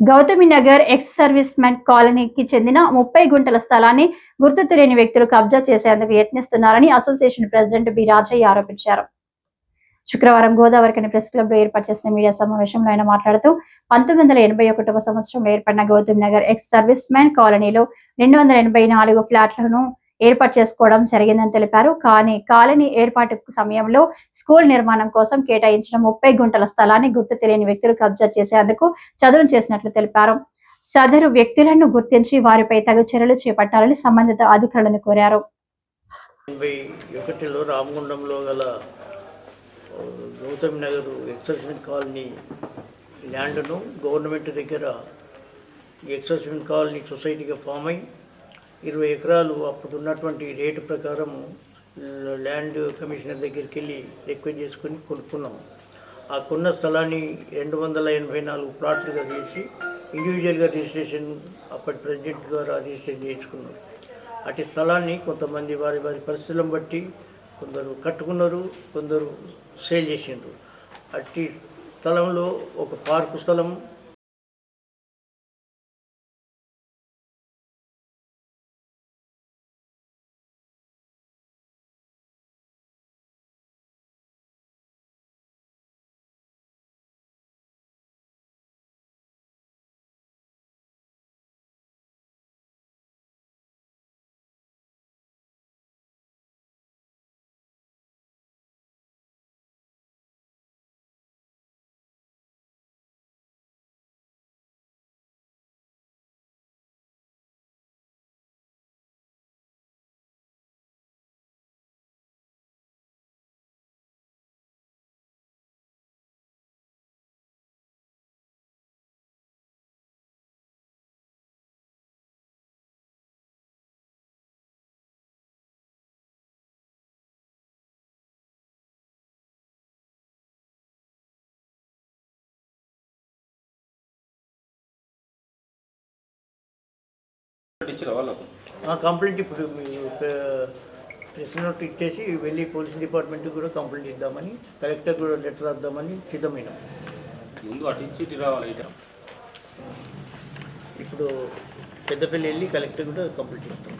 Gautami Nagar ex service men కాలనీకి చెందిన ముప్పై గుంటల స్థలాన్ని గుర్తు తెలియని వ్యక్తులు కబ్జా చేసేందుకు యత్నిస్తున్నారని అసోసియేషన్ ప్రెసిడెంట్ బి రాజయ్య ఆరోపించారు. శుక్రవారం గోదావరికని ప్రెస్ క్లబ్లో ఏర్పాటు చేసిన మీడియా సమావేశంలో ఆయన మాట్లాడుతూ పంతొమ్మిది వందల ఎనభై ఒకటవ సంవత్సరంలో ఏర్పడిన Gautam Nagar ex service man కాలనీలో రెండు వందల ఎనభై నాలుగు ఫ్లాట్లను ఏర్పాటు చేసుకోవడం జరిగిందని తెలిపారు. కానీ కాలనీ ఏర్పాటు సమయంలో స్కూల్ నిర్మాణం కోసం కేటాయించిన ముప్పై గుంటల స్థలాన్ని గుర్తు తెలియని వ్యక్తులు కబ్జా చేసేందుకు చదును చేసినట్లు తెలిపారు. సదరు వ్యక్తులను గుర్తించి వారిపై తగు చర్యలు చేపట్టాలని సంబంధిత అధికారులను కోరారు. ఒకటిలో రామగుండంలో గల గౌతమ్ నగర్ ఎక్సెస్మెంట్ కాలనీ ల్యాండ్ను గవర్నమెంట్ దగ్గర ఎక్సెస్మెంట్ కాలనీ సొసైటీగా ఫామ్ అయి ఇరవై ఎకరాలు అప్పుడు ఉన్నటువంటి రేటు ప్రకారం ల్యాండ్ కమిషనర్ దగ్గరికి వెళ్ళి రిక్వెస్ట్ చేసుకుని కొనుక్కున్నాం. ఆ కొన్న స్థలాన్ని రెండు వందల ఎనభై నాలుగు ప్లాట్లుగా చేసి ఇండివిజువల్గా రిజిస్ట్రేషన్ అప్పటి ప్రెసిడెంట్ ద్వారా రిజిస్ట్రేషన్ చేయించుకున్నాం అటు స్థలాన్ని కొంతమంది వారి వారి పరిస్థితులను బట్టి కొందరు కట్టుకున్నారు కొందరు సేల్ చేసిండ్రు. అట్టి స్థలంలో ఒక పార్కు స్థలం ఇచ్చిన వాళ్ళకు? ఆ కంప్లైంట్ ఇప్పుడు ప్రెస్ నోట్ ఇచ్చేసి వెళ్ళి పోలీస్ డిపార్ట్మెంట్కి కూడా కంప్లైంట్ ఇద్దామని కలెక్టర్ కూడా లెటర్ రాద్దామని సిద్ధమైనాం. ముందు అటు ఇచ్చి ఇటు రావాలి ఇప్పుడు పెద్దపల్లి వెళ్ళి కలెక్టర్ కూడా కంప్లైంట్ ఇస్తాం.